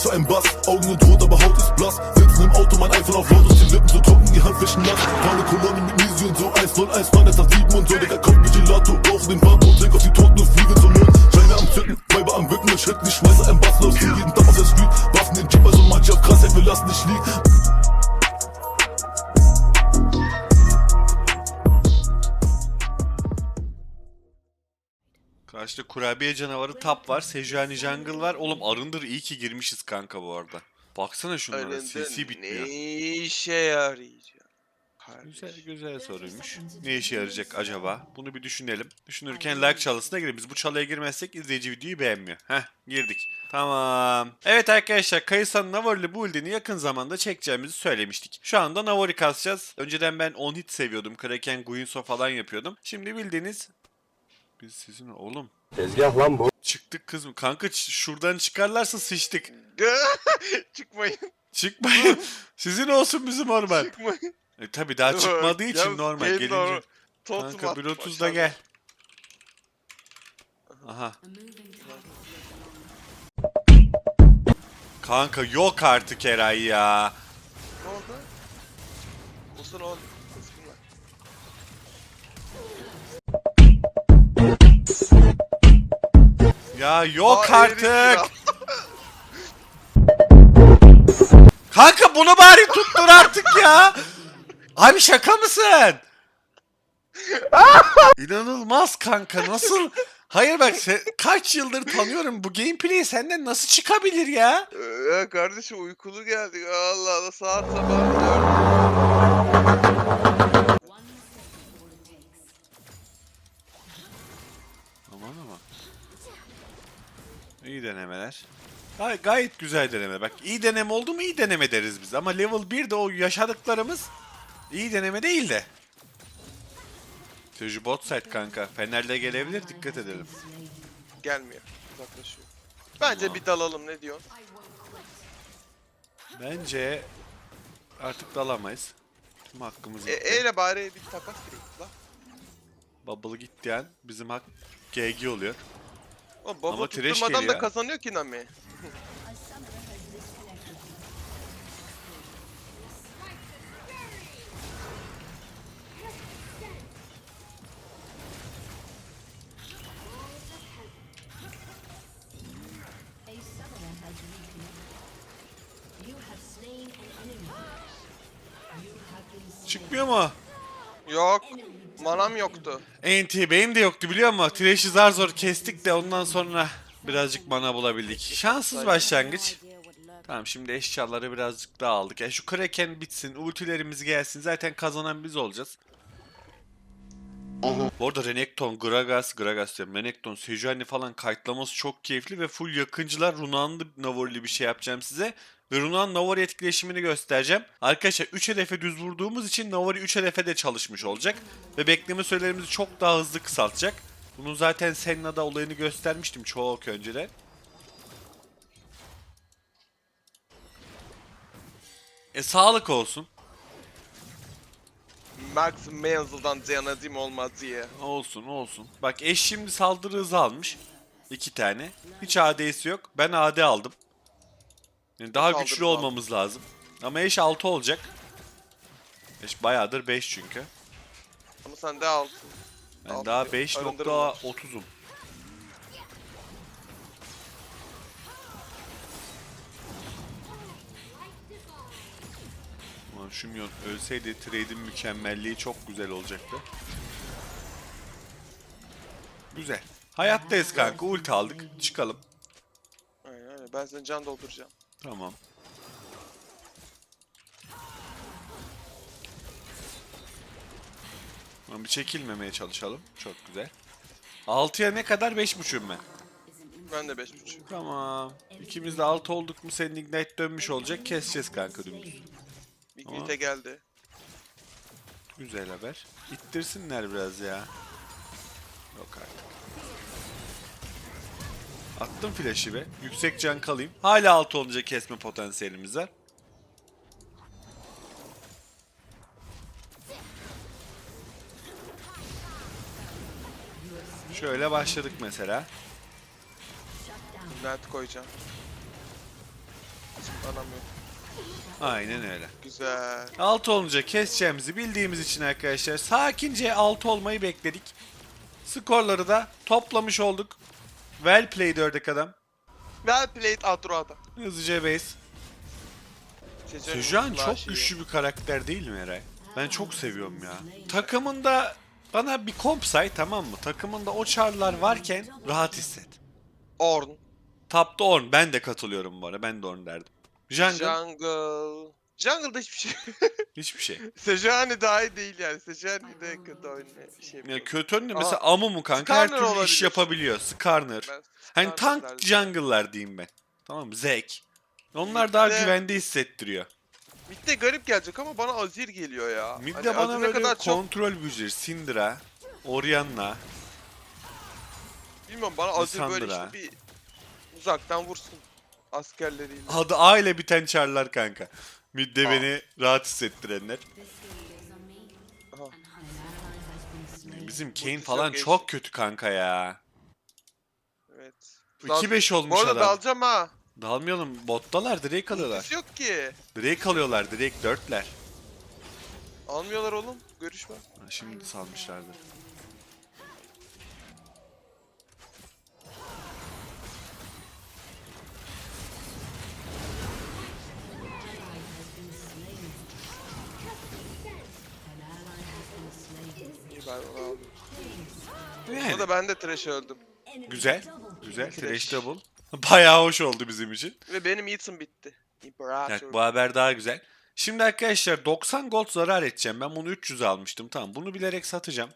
Was für ein Bass, Augen sind tot, aber Haut ist blass. Sitzen im Auto, mein iPhone auf laut, ist die Lippen so trocken, die Handflächen nass. Fahrne Kolonne mit Nisi und so, 101, Mann, das 7 und so. Digga, kommt mit Gelato, rauche den Barbo, trink auf die Toten und fliege zum Mond. Scheine am Zücken, Weiber am Bücken, ich Schritt, ich schmeiße ein Bass los. Jeden Tag auf der Street, Waffen den Jeep, also manche auf Krassheit, wir lassen dich liegen. Karşıda kurabiye canavarı tap var. Sejuani jungle var. Oğlum arındır iyi ki girmişiz kanka bu arada. Baksana şunlara. Önünde CC bitmiyor. ne işe yarayacak? Güzel Kardeşim. güzel soruymuş. Ne işe yarayacak acaba? Bunu bir düşünelim. Düşünürken like çalısına girelim. Biz bu çalıya girmezsek izleyici videoyu beğenmiyor. Heh girdik. Tamam. Evet arkadaşlar Kayısa'nın Navori build'ini yakın zamanda çekeceğimizi söylemiştik. Şu anda Navori kasacağız. Önceden ben 10 hit seviyordum. Kraken, Guinsoo falan yapıyordum. Şimdi bildiğiniz... Biz sizin oğlum. Tezgah lan bu. Çıktık kız mı? Kanka şuradan çıkarlarsa sıçtık. Çıkmayın. Çıkmayın. Sizin olsun bizim orman. Çıkmayın. E, tabii daha çıkmadığı için normal. gelin Gelince... doğru. Kanka attım 1.30'da aşağıdan. gel. Aha. Kanka yok artık Eray ya. Ne oldu? Olsun oğlum. Yok Aa, artık. Kanka bunu bari tuttur artık ya. Abi şaka mısın? İnanılmaz kanka nasıl? Hayır bak sen, kaç yıldır tanıyorum bu gameplay senden nasıl çıkabilir ya? Ya kardeşim uykulu geldik. Allah Allah saat sabah 4. İyi denemeler. Gay gayet güzel deneme. Bak iyi deneme oldu mu iyi deneme deriz biz. Ama level 1'de o yaşadıklarımız iyi deneme değil de. Tecrübe bot side kanka. Fener'le gelebilir dikkat edelim. Gelmiyor. Uzaklaşıyor. Bence bir dalalım ne diyorsun? Bence artık dalamayız. Tüm hakkımız E, gitti. e ile bari bir takas gireyim la. Bubble gitti an bizim hak GG oluyor. Oğlum baba Ama trash tutturmadan da kazanıyor ki Nami. Manam yoktu. NT benim de yoktu biliyor musun? Thresh'i zar zor kestik de ondan sonra birazcık mana bulabildik. Şanssız başlangıç. Tamam şimdi eşyaları birazcık daha aldık. Ya şu Kraken bitsin, ultilerimiz gelsin. Zaten kazanan biz olacağız. Bu arada Renekton, Gragas, Gragas diyorum. Renekton, Sejuani falan kayıtlaması çok keyifli ve full yakıncılar Runan'lı Navori'li bir şey yapacağım size. Ve Runan Navari etkileşimini göstereceğim. Arkadaşlar 3 hedefe düz vurduğumuz için Navari 3 hedefe de çalışmış olacak. Ve bekleme sürelerimizi çok daha hızlı kısaltacak. Bunun zaten Senna'da olayını göstermiştim çok önceden. E sağlık olsun. Max Manzel'dan denedim olmaz diye. Olsun olsun. Bak eş şimdi saldırı hızı almış. iki tane. Hiç AD'si yok. Ben AD aldım. Yani daha Saldırı güçlü olmamız lazım. Ama eş 6 olacak. Eş bayağıdır 5 çünkü. Ama sen de altın. Ben Altı daha yok. Arındırım var. 5.30'um. Ulan şu milyon ölseydi trade'in mükemmelliği çok güzel olacaktı. Güzel. Hayattayız kanka. Ulti aldık. Çıkalım. Aynen öyle. Ben senin can dolduracağım. Tamam. Tamam, bir çekilmemeye çalışalım. Çok güzel. 6'ya ne kadar? 5.5'um ben. Ben de 5.5. Tamam. İkimiz de 6 olduk mu senin ignite dönmüş olacak. Keseceğiz kanka dümdüz. Ignite geldi. Güzel haber. İttirsinler biraz ya. Yok artık. Attım flash'i be. Yüksek can kalayım. Hala 6 olunca kesme potansiyelimiz var. Şöyle başladık mesela. Ignite koyacağım. Anam yok. Aynen öyle. Güzel. 6 olunca keseceğimizi bildiğimiz için arkadaşlar sakince 6 olmayı bekledik. Skorları da toplamış olduk. Well played ördek adam. Well played Adroada. Hızlıca base. Sejuani çok güçlü bir karakter değil mi Eray? Ben çok seviyorum ya. Takımında bana bir komp say tamam mı? Takımında o çarlar varken rahat hisset. Orn. Tapta Orn. Ben de katılıyorum bu arada. Ben de Orn derdim. Jungle Jungle. Jungle'da hiçbir şey. hiçbir şey. Sejuani daha iyi değil yani. Sejuani de kötü. Bir şey Ya kötü Aa, mesela Amumu kanka her Skarner türlü iş olabilir. yapabiliyor. Skarner. Ben Hani tank jungle'lar diyeyim ben. Tamam mı? Zek. Onlar daha Mid'de- güvende hissettiriyor. Mid'de garip gelecek ama bana Azir geliyor ya. Mid'de Hani bana Azir ne böyle kadar çok kontrol büyücüleri. Syndra, Orianna. bilmiyorum bana Azir böyle Lissandra. işte bir uzaktan vursun askerleriyle. Adı A ile biten çarlar kanka. Mid'de beni rahat hissettirenler. Bizim Kane falan geçti. çok kötü kanka ya. Evet. 2-5 olmuş Bu arada adam. dalacağım ha. Dalmayalım. Bottalar direkt alıyorlar. Ultisi yok ki. Direkt alıyorlar. Direkt dörtler. Almıyorlar oğlum. Görüşme. Ha, Şimdi salmışlardır. Aldım. Yani. Bu da ben de trash öldüm. Güzel. Güzel. Trash. Double. Bayağı hoş oldu bizim için. Ve benim Ethan bitti. İmparator. Bu haber daha güzel. Şimdi arkadaşlar 90 gold zarar edeceğim. Ben bunu 300 almıştım. Tamam bunu bilerek satacağım.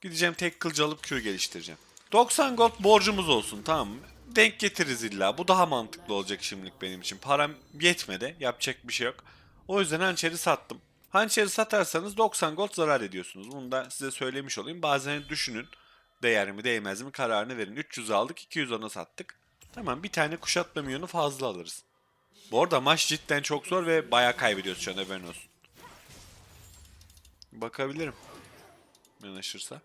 Gideceğim tek kılıcı alıp Q geliştireceğim. 90 gold borcumuz olsun tamam mı? Denk getiririz illa. Bu daha mantıklı olacak şimdilik benim için. Param yetmedi. Yapacak bir şey yok. O yüzden hançeri sattım. Hançeri satarsanız 90 gold zarar ediyorsunuz. Bunu da size söylemiş olayım. Bazen düşünün. Değer mi değmez mi kararını verin. 300 aldık 200 ona sattık. Tamam bir tane kuşatma milyonu fazla alırız. Bu arada maç cidden çok zor ve bayağı kaybediyoruz şu an haberin olsun. Bakabilirim. Yanaşırsa.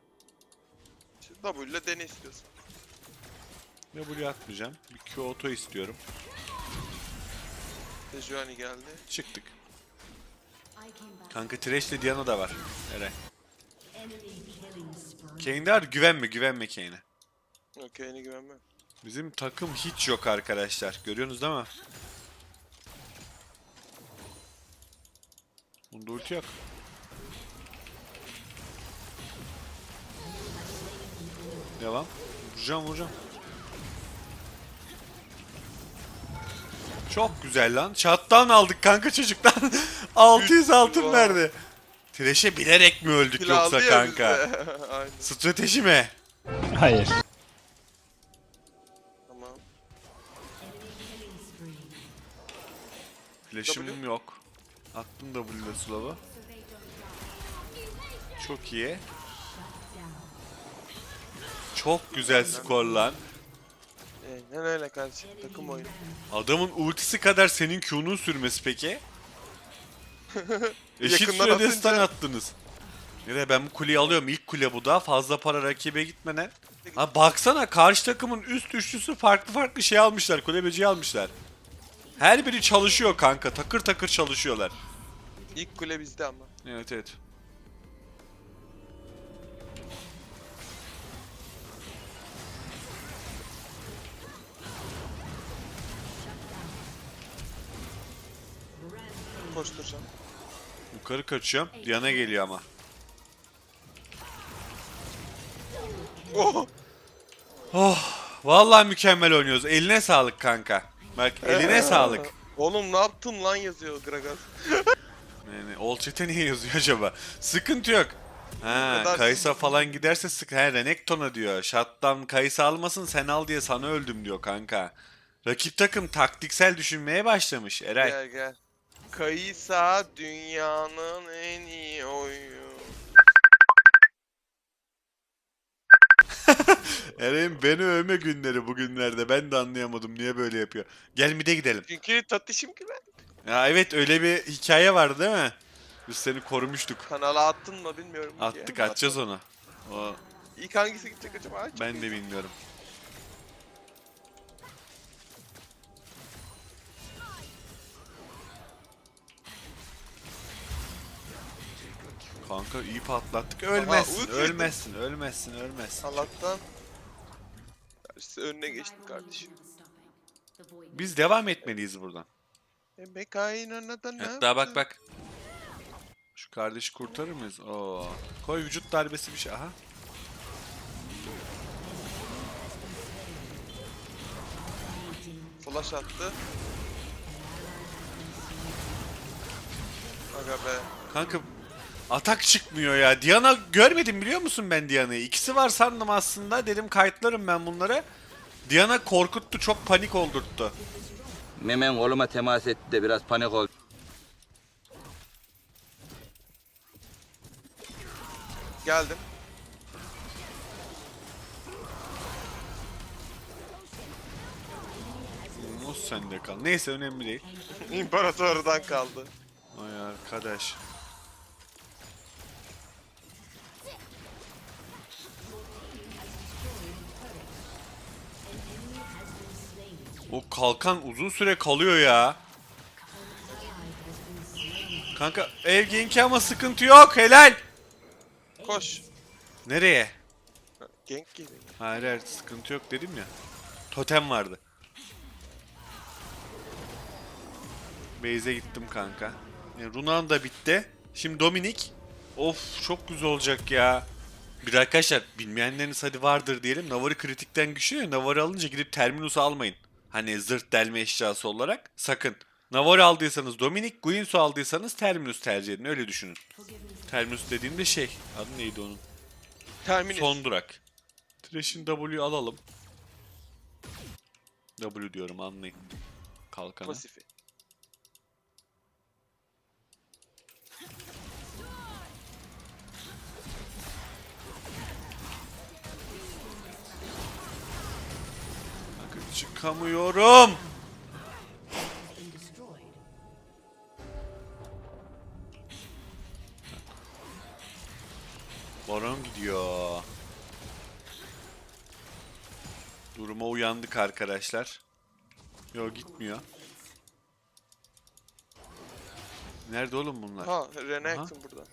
W ile dene istiyorsan. W atmayacağım. Bir Q auto istiyorum. Sejuani geldi. Çıktık. Kanka Thresh'le Diana da var. Spree. Kane'de var güvenme güvenme Kane'e. Okey ne güvenmem. Bizim takım hiç yok arkadaşlar. Görüyorsunuz değil mi? Bunda ulti yok. Devam. Vuracağım vuracağım. Çok güzel lan. Shutdown aldık kanka çocuktan. 600 altın verdi. Thresh'e bilerek mi öldük Kill yoksa aldı ya kanka? bizde. Aynen Strateji mi? Hayır. tamam. Flash'ım W. yok. Attım W'de slow'u. Çok iyi. Çok güzel skor lan. Aynen öyle kardeşim. Takım oyunu. Adamın ultisi kadar senin Q'nun sürmesi peki? Eşit Yakından sürede atınca- stun attınız. Nere ben bu kuleyi alıyorum. İlk kule bu da. Fazla para rakibe gitmeden. Ha baksana karşı takımın üst üçlüsü farklı farklı şey almışlar. Kulebeciyi almışlar. Her biri çalışıyor kanka. Takır takır çalışıyorlar. İlk kule bizde ama. Evet evet. Koşturacağım. Yukarı kaçıyorum. Diana geliyor ama. Oh! Vallahi mükemmel oynuyoruz. Eline sağlık kanka. Bak eline sağlık. Oğlum ne yaptın lan yazıyor Gragas. Yani Chat'e niye yazıyor acaba? Sıkıntı yok. Ha, kadar- Kaysa falan giderse sık. He Renekton'a diyor. Shutdown Kaysa almasın sen al diye sana öldüm diyor kanka. Rakip takım taktiksel düşünmeye başlamış Eray. Gel gel. Kaysa dünyanın en iyi oyunu. Eray'ın beni övme günleri bugünlerde. Ben de anlayamadım niye böyle yapıyor. Gel mide gidelim. Çünkü tatişim ki ben. Ya evet öyle bir hikaye vardı değil mi? Biz seni korumuştuk. Kanala attın mı bilmiyorum ki. Attık atacağız onu. O, İlk hangisi gidecek acaba? Çok ben iyi. de bilmiyorum. Kanka iyi patlattık. Ölmezsin, ulti. ölmezsin, ölmezsin, ölmezsin. Allah'tan işte önüne geçtim kardeşim. Biz devam etmeliyiz buradan. E Mekaina'na da ne Hatta bak bak. Şu kardeşi kurtarır mıyız? Oo. Koy vücut darbesi bir şey. Aha. Flash attı. Aga be. Kanka atak çıkmıyor ya. Diana görmedim biliyor musun ben Diana'yı? İkisi var sandım aslında. Dedim kayıtlarım ben bunları. Diana korkuttu, çok panik oldurttu. Memen koluma temas etti de biraz panik oldu. Geldim. Mus sende kal. Neyse önemli değil. İmparatordan kaldı. Ay arkadaş. Kalkan uzun süre kalıyor ya. Kanka ev genki ama sıkıntı yok helal. Koş. Nereye? Genk geliyor. Hayır hayır sıkıntı yok dedim ya. Totem vardı. Base'e gittim kanka. E, Runan da bitti. Şimdi Dominik. Of çok güzel olacak ya. Bir arkadaşlar bilmeyenleriniz hadi vardır diyelim. Navar'ı kritikten güçlü ya. Navar'ı alınca gidip Terminus'u almayın. Hani zırt delme eşyası olarak. Sakın. Navar'ı aldıysanız Dominik, Guinsoo aldıysanız Terminus tercih edin. Öyle düşünün. Terminus dediğimde şey. Adı neydi onun? Terminus. Son durak. Thresh'in W alalım. W diyorum anlayın. Kalkanı. Pasifi. Çıkamıyorum. Baron gidiyor. Duruma uyandık arkadaşlar. Yo gitmiyor. Nerede oğlum bunlar? Ha Rene burada.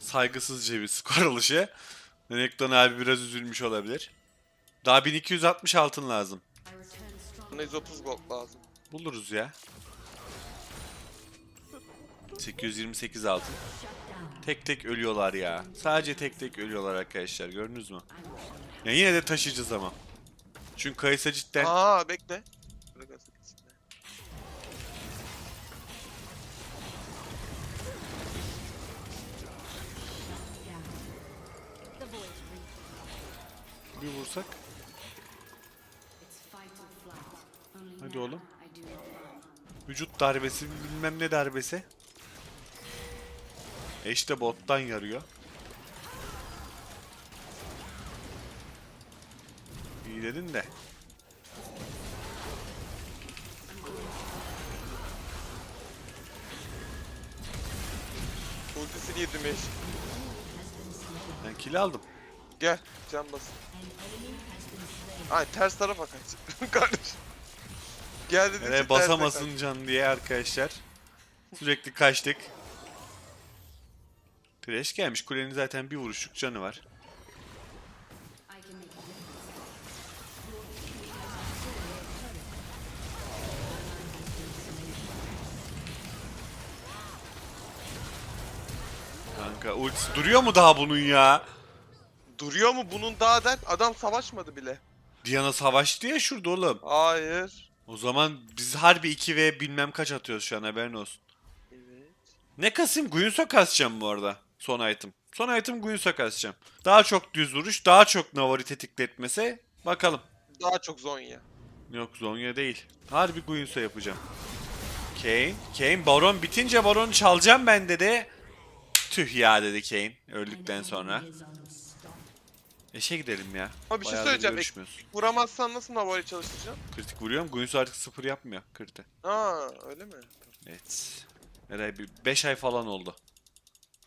Saygısızca bir skor alışı. Renekton abi biraz üzülmüş olabilir. Daha 1260 altın lazım. Buna 130 gold lazım. Buluruz ya. 828 altın. Tek tek ölüyorlar ya. Sadece tek tek ölüyorlar arkadaşlar. Gördünüz mü? Ya yine de taşıyacağız ama. Çünkü Kayısa cidden Aa bekle. Bir vursak. Hadi oğlum. Vücut darbesi bilmem ne darbesi. E işte bottan yarıyor. İyi dedin de. Ultisini yedim eş. Ben kill aldım. Gel can bas. Ay ters tarafa kaç. Kardeş. Gel dedikçe Nereye basamasın can diye arkadaşlar. Sürekli kaçtık. Trash gelmiş. Kulenin zaten bir vuruşluk canı var. Kanka ultisi duruyor mu daha bunun ya? Duruyor mu bunun daha der? Adam savaşmadı bile. Diana savaştı ya şurada oğlum. Hayır. O zaman biz harbi 2 ve bilmem kaç atıyoruz şu an haberin olsun. Evet. Ne kasayım? Guinsoo kasacağım bu arada. Son item. Son item Guinsoo kasacağım. Daha çok düz vuruş, daha çok Navar'ı tetikletmese bakalım. Daha çok Zonya. Yok Zonya değil. Harbi Guinsoo yapacağım. Kane. Kane Baron bitince Baron'u çalacağım ben dedi. Tüh ya dedi Kane öldükten sonra. Eşe gidelim ya. Ama bir şey Bayağıdır söyleyeceğim. görüşmüyoruz. Vuramazsan nasıl Navar'ı çalıştıracaksın? Kritik vuruyorum. Guinsoo artık sıfır yapmıyor. Kırtı. Aa öyle mi? Evet. Eray bir 5 ay falan oldu.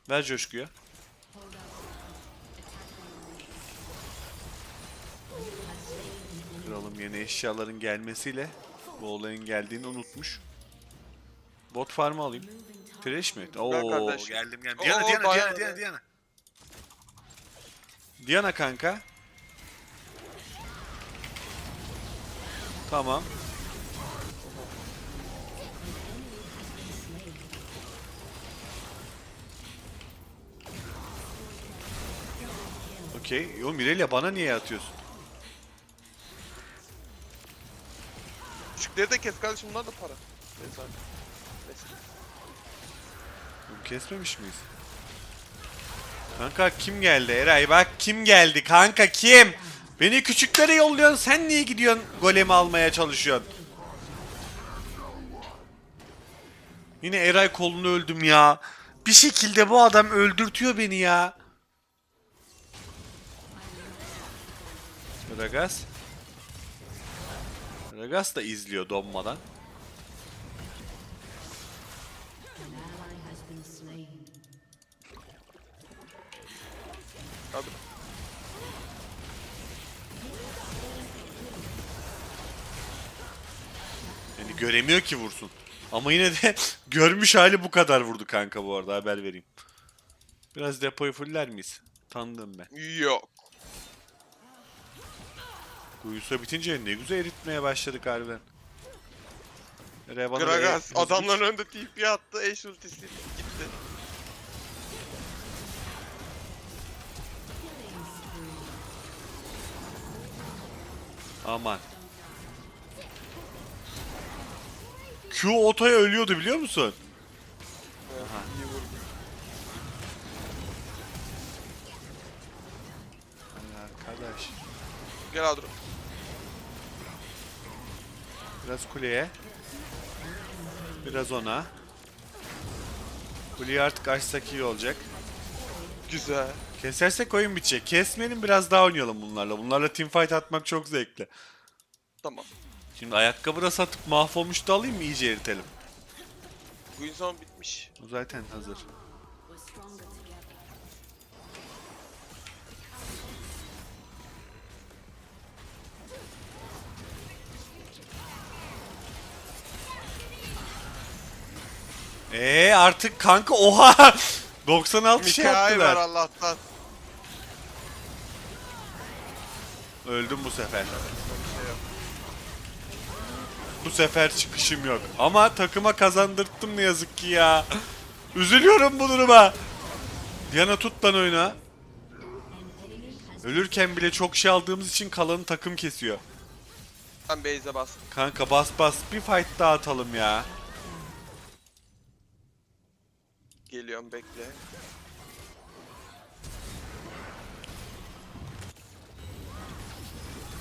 Ver coşkuyu. Kralım yeni eşyaların gelmesiyle bu olayın geldiğini unutmuş. Bot farmı alayım. Fresh mi? Oo kardeşim. geldim geldim. Oo, Diana Diana bayağı Diana Diana. Diana. Kanka. Tamam. Okey. Yo Mirelia bana niye atıyorsun? Küçükleri de kes kardeşim bunlar da para. Neyse Kesmemiş miyiz? Kanka kim geldi Eray bak kim geldi kanka kim? Beni küçüklere yolluyorsun sen niye gidiyorsun golemi almaya çalışıyorsun? Yine Eray kolunu öldüm ya. Bir şekilde bu adam öldürtüyor beni ya. Ragas. Ragas da izliyor donmadan. Abi. Yani göremiyor ki vursun. Ama yine de görmüş hali bu kadar vurdu kanka bu arada haber vereyim. Biraz depoyu fuller miyiz? Tanıdım ben. Yok. Kuyusa bitince ne güzel eritmeye başladık harbiden. Gragas adamların önünde TP attı. Eş ultisi gitti. Aman. Q otoya ölüyordu biliyor musun? Aha. İyi vurdu. Ay arkadaş. Gel Adro. Biraz kuleye. Biraz ona. Kuleyi artık açsak iyi olacak. Güzel. Kesersek oyun bitecek. Kesmeyelim biraz daha oynayalım bunlarla. Bunlarla teamfight atmak çok zevkli. Tamam. Şimdi ayakkabı da satıp mahvolmuş da alayım mı iyice eritelim. Bu insan bitmiş. O zaten hazır. Eee artık kanka oha 96 şey Mikael var yaptılar. Allah'tan. Öldüm bu sefer. Bu sefer çıkışım yok. Ama takıma kazandırttım ne yazık ki ya. Üzülüyorum bu duruma. Diana tut lan oyunu. Ölürken bile çok şey aldığımız için kalanı takım kesiyor. Ben base'e bastım. Kanka bas bas bir fight daha atalım ya. Geliyorum bekle.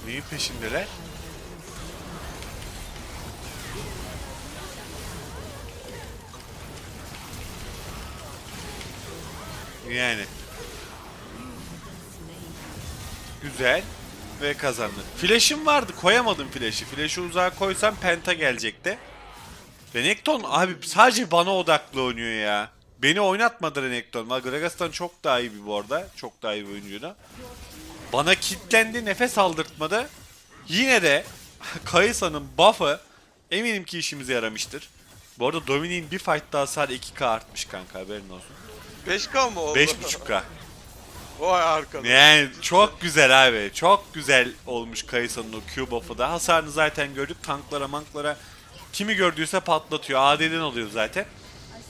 Neyin peşindeler? Yani. Güzel. Ve kazandı. Flash'im vardı. Koyamadım flash'i. Flash'ı uzağa koysam penta gelecekti. Renekton abi sadece bana odaklı oynuyor ya. Beni oynatmadı Renekton. Gragas'tan çok daha iyi bir bu arada. Çok daha iyi bir oyuncuydu. Bana kitlendi, nefes aldırtmadı. Yine de Kayısa'nın buff'ı eminim ki işimize yaramıştır. Bu arada Dominik'in bir fight daha sadece 2k artmış kanka haberin olsun. 5k mı oldu? 5.5k. Vay arkadaş. Yani çok güzel abi. Çok güzel olmuş Kayısa'nın o Q buff'ı da. Hasarını zaten gördük. Tanklara manklara kimi gördüyse patlatıyor. AD'den oluyor zaten.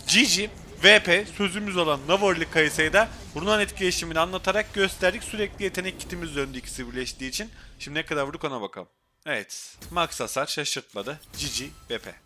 GG, VP, sözümüz olan Navorli Kayısa'yı da Runan etkileşimini anlatarak gösterdik. Sürekli yetenek kitimiz döndü ikisi birleştiği için. Şimdi ne kadar vurduk ona bakalım. Evet. Max hasar şaşırtmadı. GG, VP.